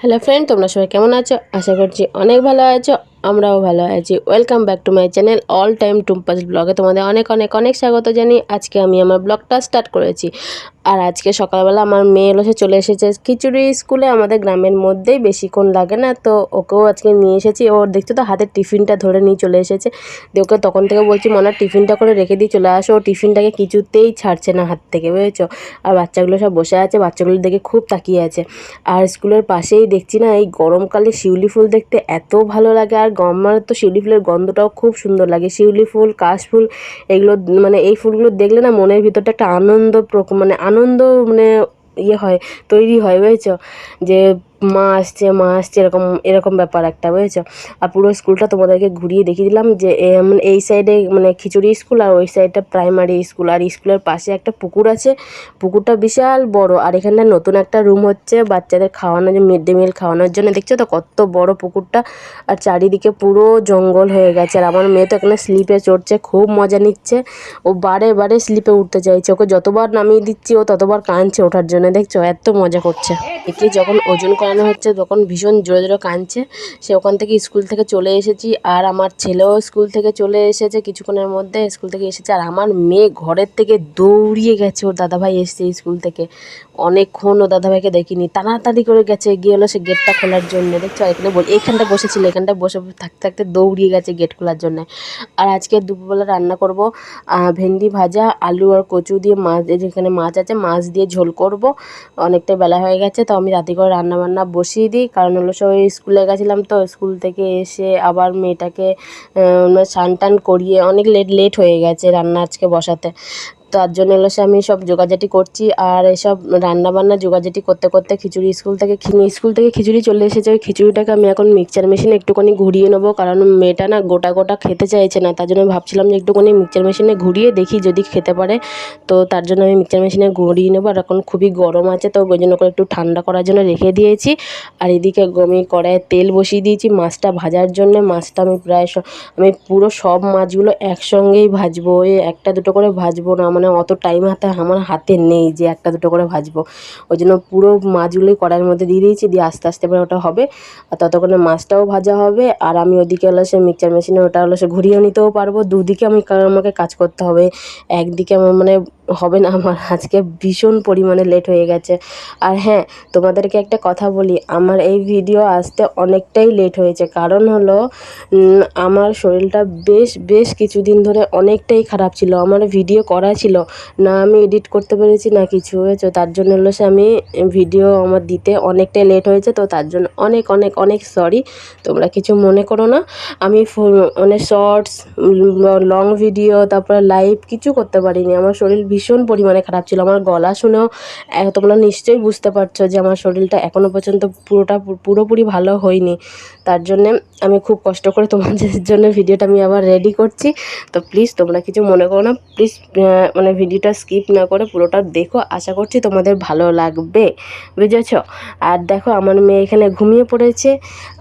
Hello friend তোমরা সবাই কেমন আছো? আশা করছি অনেক ভালো আছো। আমরাও ভালো আছি। Welcome back to my channel all time Tumpa's ব্লগে তোমাদের অনেক অনেক অনেক স্বাগত জানি। আজকে আমি আমার ব্লগটা স্টার্ট করেছি। আর আজকে সকালবেলা আমার মেয়ে এলো চলে এসেছে খিচুড়ি স্কুলে, আমাদের গ্রামের মধ্যেই বেশিক্ষণ লাগে না, তো ওকেও আজকে নিয়ে এসেছি। ওর দেখছ তো হাতের টিফিনটা ধরে নিয়ে চলে এসেছে। দিয়ে ওকে তখন থেকে বলছি মনে টিফিনটা করে রেখে দিয়ে চলে আসো। ও টিফিনটাকে কিছুতেই ছাড়ছে না হাত থেকে, বুঝেছ? আর বাচ্চাগুলো সব বসে আছে, বাচ্চাগুলো দেখে খুব তাকিয়ে আছে। আর স্কুলের পাশেই দেখছি না, এই গরমকালে শিউলি ফুল দেখতে এত ভালো লাগে। আর আমার তো শিউলি ফুলের গন্ধটাও খুব সুন্দর লাগে। শিউলি ফুল, কাশ ফুল, এগুলো মানে এই ফুলগুলো দেখলে না মনের ভিতরটা একটা আনন্দ মানে আনন্দ মানে ইয়ে হয়, তৈরি হয়, বুঝেছ? যে মা আসছে মা আসছে, এরকম এরকম ব্যাপার একটা, বুঝেছ? আর পুরো স্কুলটা তোমাদেরকে ঘুরিয়ে দেখিয়ে দিলাম যে মানে এই সাইডে মানে খিচুড়ি স্কুল আর ওই সাইডটা প্রাইমারি স্কুল। আর স্কুলের পাশে একটা পুকুর আছে। পুকুরটা বিশাল বড়। আর এখানটা নতুন একটা রুম হচ্ছে, বাচ্চাদের খাওয়ানোর যে মিড ডে মিল খাওয়ানোর জন্য। দেখছ তো কত বড় পুকুরটা? আর চারিদিকে পুরো জঙ্গল হয়ে গেছে। আর আমার মেয়ে তো এখানে স্লিপে চড়ছে, খুব মজা নিচ্ছে। ও বারে বারে স্লিপে উঠতে চাইছে। ওকে যতবার নামিয়ে দিচ্ছি, ও ততবার কাঁদছে ওঠার জন্য। দেখছ? এত মজা করছে। একে যখন ওজন করানো হচ্ছে তখন ভীষণ জোরে জোরে কাঁদছে। সে ওখান থেকে স্কুল থেকে চলে এসেছি আর আমার ছেলেও স্কুল থেকে চলে এসেছে কিছুক্ষণের মধ্যে স্কুল থেকে এসেছে আর আমার মেয়ে ঘরের থেকে দৌড়িয়ে গেছে। ওর দাদাভাই এসছে স্কুল থেকে। অনেকক্ষণ ও দাদাভাইকে দেখিনি। তাড়াতাড়ি করে গেছে গিয়ে হলো সে গেটটা খোলার জন্য। দেখছ? এখানে বল, এইখানটা বসেছিল এখানটা বসে থাকতে থাকতে দৌড়িয়ে গেছে গেট খোলার জন্য। আর আজকে দুপুরবেলা রান্না করব ভেন্ডি ভাজা, আলু আর কচু দিয়ে মাছ যেখানে মাছ আছে, মাছ দিয়ে ঝোল করব। অনেকটা বেলা হয়ে গেছে, তো আমি রাতে করে রান্নাবান্না বসিয়ে দিই। কারণ হলো সবাই স্কুলে গেছিলাম তো, স্কুল থেকে এসে আবার মেয়েটাকে স্নান টান করিয়ে অনেক লেট লেট হয়ে গেছে রান্না আজকে বসাতে। তার জন্য হলো আমি সব জোগাজাটি করছি আর এসব রান্না বান্না জোগাজাটি করতে করতে খিচুড়ি স্কুল থেকে স্কুল থেকে খিচুড়ি চলে এসেছে। ওই খিচুড়িটাকে আমি এখন মিক্সচার মেশিনে একটুখানি ঘুরিয়ে নেব কারণ মেয়েটা না গোটা গোটা খেতে চাইছে না, তার জন্য ভাবছিলাম যে একটুখানি মিক্সচার মেশিনে ঘুরিয়ে দেখি যদি খেতে পারে। তো তার জন্য আমি মিক্সচার মেশিনে ঘুরিয়ে নেব আর এখন খুবই গরম আছে তো ওই জন্য করে একটু ঠান্ডা করার জন্য রেখে দিয়েছি। আর এদিকে আমি কড়াইয়ে তেল বসিয়ে দিয়েছি মাছটা ভাজার জন্য। মাছটা আমি প্রায় আমি পুরো সব মাছগুলো একসঙ্গেই ভাজবো ওই একটা দুটো করে ভাজবো না। মানে অত টাইম হাতে আমার হাতে নেই যে একটা দুটো করে ভাজবো। ওই জন্য পুরো মাছগুলোই কড়াইয়ের মধ্যে দিয়ে দিয়েছি, দিয়ে আস্তে আস্তে করে ওটা হবে। আর ততক্ষণে মাছটাও ভাজা হবে। আর আমি ওদিকে হলো সে মিক্সচার মেশিনে ওটা হলো সে ঘুরিয়ে নিতেও পারব। দুদিকে আমি আমাকে কাজ করতে হবে। একদিকে আমার মানে হবে না আমার। আজকে ভীষণ পরিমাণে লেট হয়ে গেছে। আর হ্যাঁ তোমাদেরকে একটা কথা বলি, আমার এই ভিডিও আসতে অনেকটাই লেট হয়েছে। কারণ হলো আমার শরীরটা বেশ বেশ কিছুদিন ধরে অনেকটাই খারাপ ছিল। আমার ভিডিও করা ছিল, না আমি এডিট করতে পেরেছি, না কিছু হয়েছে। তার জন্য হলো সে আমি ভিডিও আমার দিতে অনেকটাই লেট হয়েছে। তো তার জন্য অনেক অনেক অনেক সরি তোমরা কিছু মনে করো না। আমি মানে শর্টস লং ভিডিও তারপরে লাইভ কিছু করতে পারিনি। আমার শরীর ভীষণ পরিমাণে খারাপ ছিল। আমার গলা শুনেও তোমরা নিশ্চয়ই বুঝতে পারছ যে আমার শরীরটা এখনও পর্যন্ত পুরোটা পুরোপুরি ভালো হয়নি। তার জন্যে আমি খুব কষ্ট করে তোমাদের জন্য ভিডিওটা আমি আবার রেডি করছি। তো প্লিজ তোমরা কিছু মনে করো না। প্লিজ মানে ভিডিওটা স্কিপ না করে পুরোটা দেখো। আশা করছি তোমাদের ভালো লাগবে। বুঝেছ? আর দেখো, আমার মেয়ে এখানে ঘুমিয়ে পড়েছে।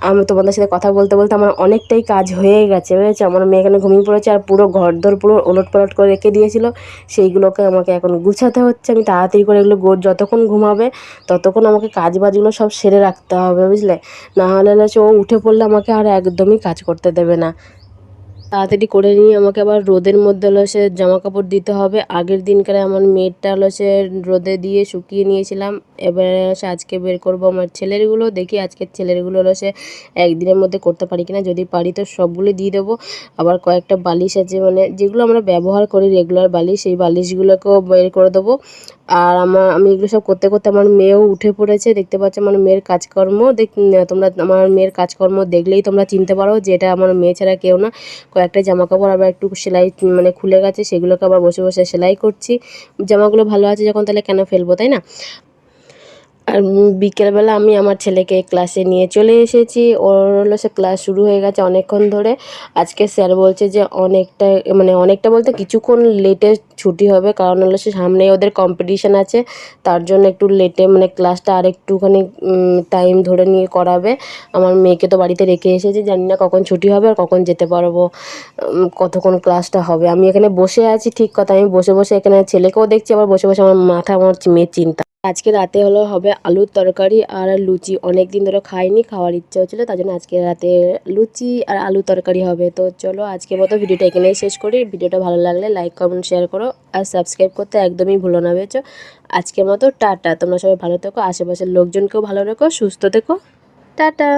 আমি তোমাদের সাথে কথা বলতে বলতে আমার অনেকটাই কাজ হয়ে গেছে। বুঝেছ? আমার মেয়ে এখানে ঘুমিয়ে পড়েছে আর পুরো ঘরদোর পুরো ওলট পালট করে রেখে দিয়েছিল। সেইগুলোকে আমাকে এখন গুছাতে হচ্ছে, আমি তাড়াতাড়ি করে এগুলো গোর যতক্ষণ ঘুমাবে ততক্ষণ আমাকে কাজ বাজগুলো সব সেরে রাখতে হবে, বুঝলে? না হলে হচ্ছে ও উঠে পড়লে আমাকে আর একদমই কাজ করতে দেবে না। তাড়াতাড়ি করে নিয়ে আমাকে আবার রোদের মধ্যে হলো সে জামা কাপড় দিতে হবে। আগের দিনকার আমার মেয়েরটা হলো সে রোদে দিয়ে শুকিয়ে নিয়েছিলাম। এবারে সে আজকে বের করব আমার ছেলেরগুলো। দেখি আজকের ছেলেরগুলো হলো সে একদিনের মধ্যে করতে পারি কিনা। যদি পারি তো সবগুলো দিয়ে দেবো। আবার কয়েকটা বালিশ আছে মানে যেগুলো আমরা ব্যবহার করি রেগুলার বালিশ, সেই বালিশগুলোকেও বের করে দেবো। আর আমার, আমি এগুলো সব করতে করতে আমার মেয়েও উঠে পড়েছে, দেখতে পাচ্ছ আমার মেয়ের কাজকর্ম, দেখ, তোমরা, আমার মেয়ের কাজকর্ম দেখলেই তোমরা চিনতে পারো যে এটা আমার মেয়ে ছাড়া কেউ না। কয়েকটা জামাকাপড় আবার একটু সেলাই মানে খুলে গেছে, সেগুলোকে আবার বসে বসে সেলাই করছি। জামাগুলো ভালো আছে যখন তাহলে কেন ফেলব, তাই না? আর বিকেলবেলা আমি আমার ছেলেকে ক্লাসে নিয়ে চলে এসেছি। ওর হলো সে ক্লাস শুরু হয়ে গেছে অনেকক্ষণ ধরে। আজকে স্যার বলছে যে অনেকটা মানে অনেকটা বলতে কিছুক্ষণ লেটে ছুটি হবে। কারণ হলো সে সামনে ওদের কম্পিটিশান আছে। তার জন্য একটু লেটে মানে ক্লাসটা আর একটুখানি টাইম ধরে নিয়ে করাবে। আমার মেয়েকে তো বাড়িতে রেখে এসেছি। জানি না কখন ছুটি হবে আর কখন যেতে পারব কতক্ষণ ক্লাসটা হবে। আমি এখানে বসে আছি ঠিক কথা। আমি বসে বসে এখানে ছেলেকেও দেখছি, আবার বসে বসে আমার মাথা, আমার মেয়ের চিন্তা। আজকে রাতে হলো হবে আলুর তরকারি আর লুচি। অনেক দিন ধরে খাইনি, খাওয়ার ইচ্ছা হচ্ছিল, তার জন্য আজকে রাতে লুচি আর আলু তরকারি হবে। তো চলো আজকে মতো ভিডিওটা এখানেই শেষ করি। ভিডিওটা ভালো লাগলে লাইক, কমেন্ট, শেয়ার করো আর সাবস্ক্রাইব করতে একদমই ভুলো না বেচো আজকের মতো টাটা। তোমরা সবাই ভালো থেকো, আশেপাশের লোকজনকেও ভালো রেখো, সুস্থ থেকো। টাটা।